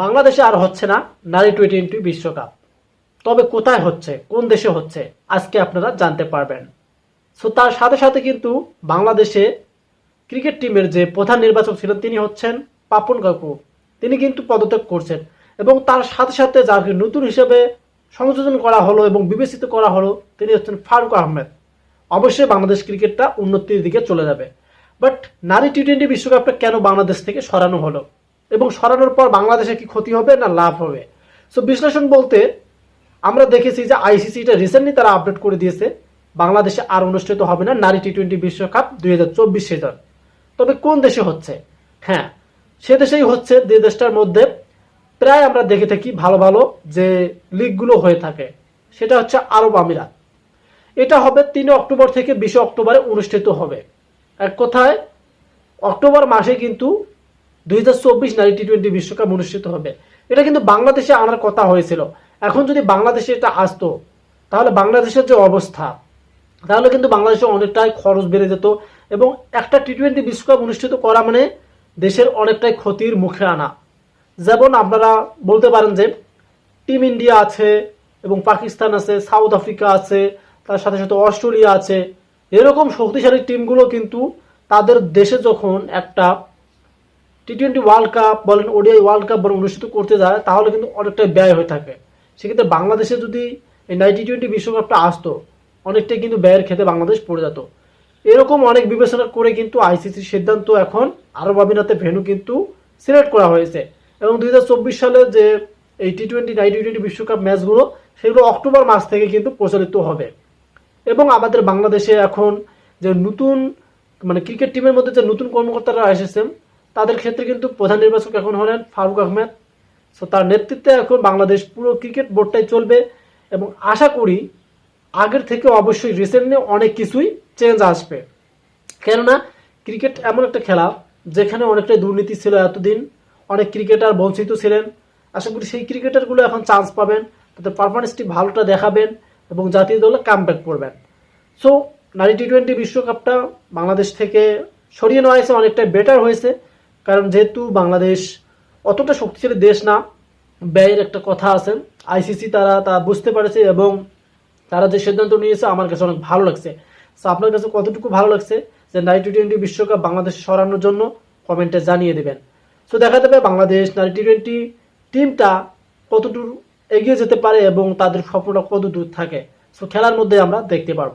বাংলাদেশে আর হচ্ছে না নারী টি টোয়েন্টি বিশ্বকাপ। তবে কোথায় হচ্ছে? কোন দেশে হচ্ছে? আজকে আপনারা জানতে পারবেন। সো তার সাথে সাথে কিন্তু বাংলাদেশে ক্রিকেট টিমের যে প্রধান নির্বাচক ছিলেন, তিনি হচ্ছেন পাপন কাকু। তিনি কিন্তু পদত্যাগ করছেন এবং তার সাথে সাথে যাকে নতুন হিসেবে সংযোজন করা হলো এবং বিবেচিত করা হলো, তিনি হচ্ছেন ফারুক আহমেদ। অবশ্যই বাংলাদেশ ক্রিকেটটা উন্নতির দিকে চলে যাবে। বাট নারী টি টোয়েন্টি বিশ্বকাপটা কেন বাংলাদেশ থেকে সরানো হলো? এবং সরানোর পর বাংলাদেশে কি ক্ষতি হবে না লাভ হবে? সো বিশ্লেষণ বলতে আমরা দেখেছি যে আইসিসিটা রিসেন্টলি তারা আপডেট করে দিয়েছে। বাংলাদেশে আর অনুষ্ঠিত হবে না নারী টি টোয়েন্টি বিশ্বকাপ দুই হাজার চব্বিশ সিজন তবে কোন দেশে হচ্ছে? হ্যাঁ সে দেশেই হচ্ছে যে দেশটার মধ্যে প্রায় আমরা দেখে থাকি ভালো ভালো যে লিগগুলো হয়ে থাকে। সেটা হচ্ছে আরব আমিরাত। এটা হবে তিন অক্টোবর থেকে বিশে অক্টোবরে অনুষ্ঠিত হবে। এক কথায়, অক্টোবর মাসে কিন্তু দুই হাজার চব্বিশ নারী টি টোয়েন্টি বিশ্বকাপ অনুষ্ঠিত হবে। এটা কিন্তু বাংলাদেশে আনার কথা হয়েছিল। এখন যদি বাংলাদেশে এটা আসতো, তাহলে বাংলাদেশের যে অবস্থা, তাহলে কিন্তু বাংলাদেশে অনেকটাই খরচ বেড়ে যেত এবং একটা টি টোয়েন্টি বিশ্বকাপ অনুষ্ঠিত করা মানে দেশের অনেকটাই ক্ষতির মুখে আনা। যেমন আপনারা বলতে পারেন যে, টিম ইন্ডিয়া আছে এবং পাকিস্তান আছে, সাউথ আফ্রিকা আছে, তার সাথে সাথে অস্ট্রেলিয়া আছে। এরকম শক্তিশালী টিমগুলো কিন্তু তাদের দেশে যখন একটা টি টোয়েন্টি ওয়ার্ল্ড কাপ বলেন ওডিআই ওয়ার্ল্ড কাপ বলেন, অনুষ্ঠিত করতে যায় তাহলে কিন্তু অনেকটাই ব্যয় হয়ে থাকে। সেক্ষেত্রে বাংলাদেশে যদি এই নাইন টি টোয়েন্টি বিশ্বকাপটা আসতো, অনেকটাই কিন্তু ব্যয়ের ক্ষেত্রে বাংলাদেশ পড়ে যেত। এরকম অনেক বিবেচনা করে কিন্তু আইসিসির সিদ্ধান্ত এখন আরব আমিরাতে ভেনু কিন্তু সিলেক্ট করা হয়েছে। এবং দুই চব্বিশ সালে যে এই T twenty nine T twenty বিশ্বকাপ ম্যাচগুলো, সেগুলো অক্টোবর মাস থেকে কিন্তু প্রচলিত হবে। এবং আমাদের বাংলাদেশে এখন যে নতুন মানে ক্রিকেট টিমের মধ্যে যে নতুন কর্মকর্তারা এসেছেন তাদের ক্ষেত্রে কিন্তু প্রধান নির্বাচক এখন হলেন ফারুক আহমেদ। সো তার নেতৃত্বে এখন বাংলাদেশ পুরো ক্রিকেট বোর্ডটাই চলবে এবং আশা করি আগের থেকে অবশ্যই রিসেন্টলি অনেক কিছুই চেঞ্জ আসবে। কেননা ক্রিকেট এমন একটা খেলা যেখানে অনেকটাই দুর্নীতি ছিল এতদিন, অনেক ক্রিকেটার বঞ্চিত ছিলেন। আশা করি সেই ক্রিকেটারগুলো এখন চান্স পাবেন, তাদের পারফরমেন্সটি ভালোটা দেখাবেন এবং জাতীয় দলে কাম ব্যাক করবেন। সো নারী টি টোয়েন্টি বিশ্বকাপটা বাংলাদেশ থেকে সরিয়ে নেওয়া হয়েছে, অনেকটাই বেটার হয়েছে। কারণ যেহেতু বাংলাদেশ অতটা শক্তিশালী দেশ না, ব্যয়ের একটা কথা আছে। আইসিসি তারা তা বুঝতে পারেছে এবং তারা যে সিদ্ধান্ত নিয়েছে আমার কাছে অনেক ভালো লাগছে। সো আপনার কাছে কতটুকু ভালো লাগছে যে নারী টি টোয়েন্টি বিশ্বকাপ বাংলাদেশ সরানোর জন্য কমেন্টে জানিয়ে দেবেন। সো দেখা যাবে বাংলাদেশ নারী টি টোয়েন্টি টিমটা কতদূর এগিয়ে যেতে পারে এবং তাদের স্বপ্নটা কত দূর থাকে। সো খেলার মধ্যে আমরা দেখতে পারব।